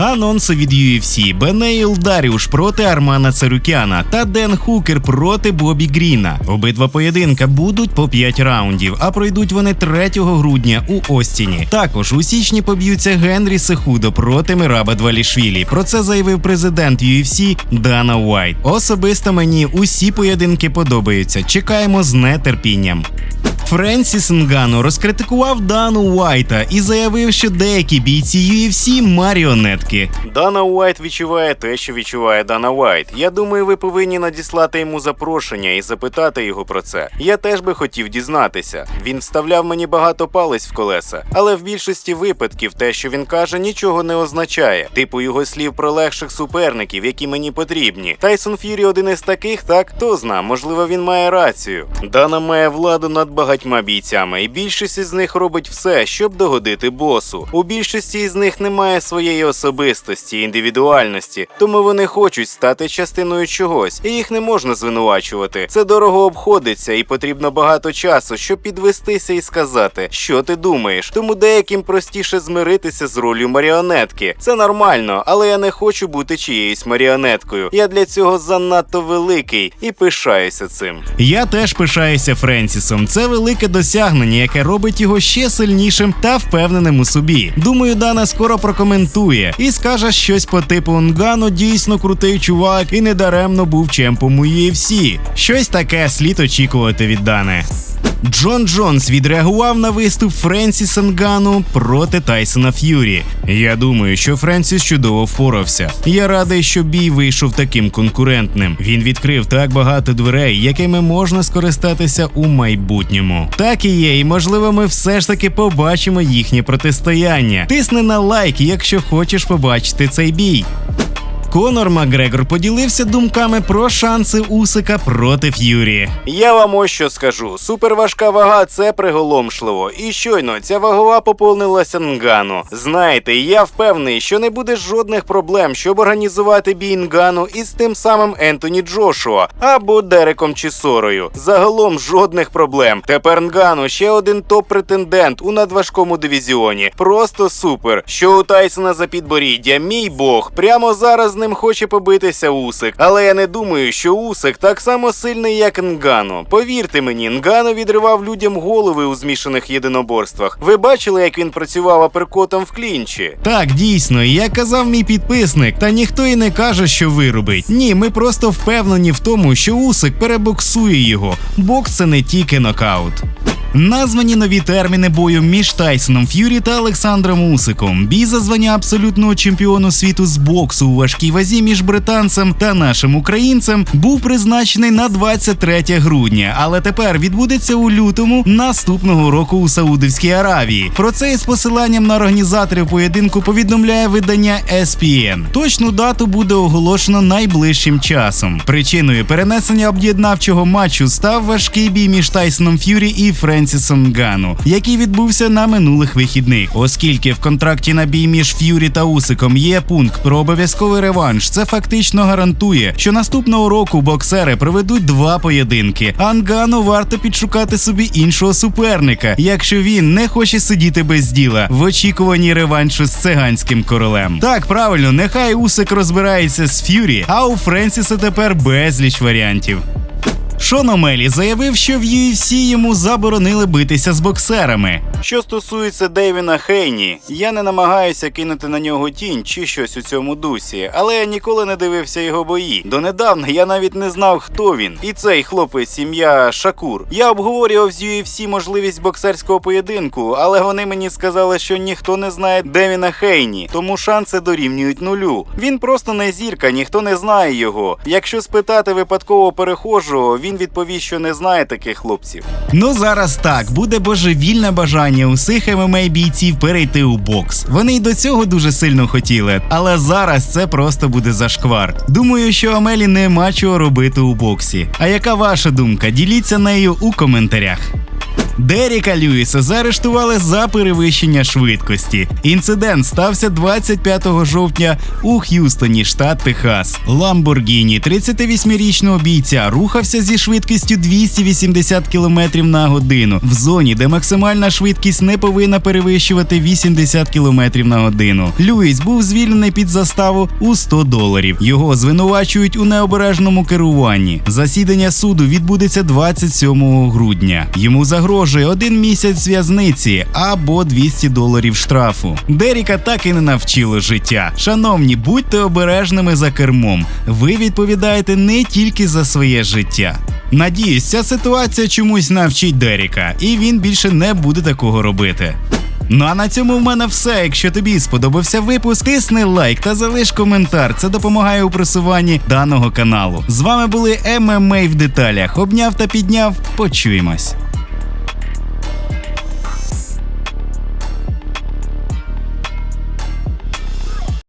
Анонси від UFC Бенеїл Даріуш проти Армана Царюкяна та Ден Хукер проти Бобі Гріна. Обидва поєдинка будуть по 5 раундів, а пройдуть вони 3 грудня у Остіні. Також у січні поб'ються Генрі Сехудо проти Мираба Двалішвілі. Про це заявив президент UFC Дана Уайт. Особисто мені усі поєдинки подобаються. Чекаємо з нетерпінням. Френсіс Нгану розкритикував Дану Уайта і заявив, що деякі бійці UFC маріонетки. Дана Уайт відчуває те, що відчуває Дана Уайт. Я думаю, ви повинні надіслати йому запрошення і запитати його про це. Я теж би хотів дізнатися. Він вставляв мені багато палець в колеса, але в більшості випадків те, що він каже, нічого не означає. Типу його слів про легших суперників, які мені потрібні. Тайсон Ф'юрі один із таких, так хто зна, можливо, він має рацію. Дана має владу над багатьма бійцями, і більшість із них робить все, щоб догодити босу. У більшості із них немає своєї особистості, індивідуальності, тому вони хочуть стати частиною чогось, і їх не можна звинувачувати. Це дорого обходиться, і потрібно багато часу, щоб підвестися і сказати, що ти думаєш. Тому деяким простіше змиритися з ролью маріонетки. Це нормально, але я не хочу бути чиєюсь маріонеткою. Я для цього занадто великий і пишаюся цим. Я теж пишаюся Френсісом. Це велике досягнення, яке робить його ще сильнішим та впевненим у собі. Думаю, Дана скоро прокоментує і скаже щось по типу Нгану дійсно крутий чувак і недаремно був чемпом у UFC. Щось таке слід очікувати від Дани. Джон Джонс відреагував на виступ Френсіса Нгану проти Тайсона Ф'юрі. Я думаю, що Френсіс чудово впорався. Я радий, що бій вийшов таким конкурентним. Він відкрив так багато дверей, якими можна скористатися у майбутньому. Так і є, і можливо, ми все ж таки побачимо їхнє протистояння. Тисни на лайк, якщо хочеш побачити цей бій. Конор Макгрегор поділився думками про шанси Усика проти Ф'юрі. Я вам ось що скажу: суперважка вага це приголомшливо. І щойно ця вагова поповнилася Нгану. Знаєте, я впевнений, що не буде жодних проблем, щоб організувати бій Нгану із тим самим Ентоні Джошуа або Дереком Чісорою. Загалом жодних проблем. Тепер Нгану ще один топ-претендент у надважкому дивізіоні. Просто супер. Що у Тайсона за підборіддя, мій Бог, прямо зараз ним хоче побитися Усик. Але я не думаю, що Усик так само сильний, як Нгану. Повірте мені, Нгану відривав людям голови у змішаних єдиноборствах. Ви бачили, як він працював аперкотом в клінчі? Так, дійсно, як казав мій підписник, та ніхто і не каже, що виробить. Ні, ми просто впевнені в тому, що Усик перебоксує його. Бокс це не тільки нокаут. Названі нові терміни бою між Тайсоном Ф'юрі та Олександром Усиком. Бій за звання абсолютного чемпіону світу з боксу у важкій вазі між британцем та нашим українцем був призначений на 23 грудня, але тепер відбудеться у лютому наступного року у Саудовській Аравії. Про це із посиланням на організаторів поєдинку повідомляє видання ESPN. Точну дату буде оголошено найближчим часом. Причиною перенесення об'єднавчого матчу став важкий бій між Тайсоном Ф'юрі і Френсісом Нгану, який відбувся на минулих вихідних. Оскільки в контракті на бій між Ф'юрі та Усиком є пункт про обов'язковий реванш, це фактично гарантує, що наступного року боксери проведуть два поєдинки. А Нгану варто підшукати собі іншого суперника, якщо він не хоче сидіти без діла в очікуванні реваншу з циганським королем. Так, правильно, нехай Усик розбирається з Ф'юрі, а у Френсіса тепер безліч варіантів. Шон Омелі заявив, що в UFC йому заборонили битися з боксерами. Що стосується Дейвіна Хейні, я не намагаюся кинути на нього тінь чи щось у цьому дусі, але я ніколи не дивився його бої. Донедавна я навіть не знав, хто він. І цей хлопець, ім'я Шакур. Я обговорював з UFC можливість боксерського поєдинку, але вони мені сказали, що ніхто не знає Девіна Хейні, тому шанси дорівнюють нулю. Він просто не зірка, ніхто не знає його. Якщо спитати випадково перехожого, він відповість, що не знає таких хлопців. Ну зараз так буде божевільне бажання усіх ММА бійців перейти у бокс. Вони й до цього дуже сильно хотіли, але зараз це просто буде зашквар. Думаю, що Амелі нема чого робити у боксі. А яка ваша думка? Діліться нею у коментарях. Деріка Льюіса заарештували за перевищення швидкості. Інцидент стався 25 жовтня у Х'юстоні, штат Техас. Ламборгіні 38-річного бійця рухався зі швидкістю 280 км на годину в зоні, де максимальна швидкість не повинна перевищувати 80 км на годину. Льюіс був звільнений під заставу у 100 доларів. Його звинувачують у необережному керуванні. Засідання суду відбудеться 27 грудня. Йому загрожує один місяць в'язниці або 200 доларів штрафу. Деріка так і не навчило життя. Шановні, будьте обережними за кермом. Ви відповідаєте не тільки за своє життя. Надіюсь, ця ситуація чомусь навчить Деріка, і він більше не буде такого робити. Ну а на цьому в мене все. Якщо тобі сподобався випуск, тисни лайк та залиш коментар. Це допомагає у просуванні даного каналу. З вами були ММА в деталях. Обняв та підняв. Почуємось.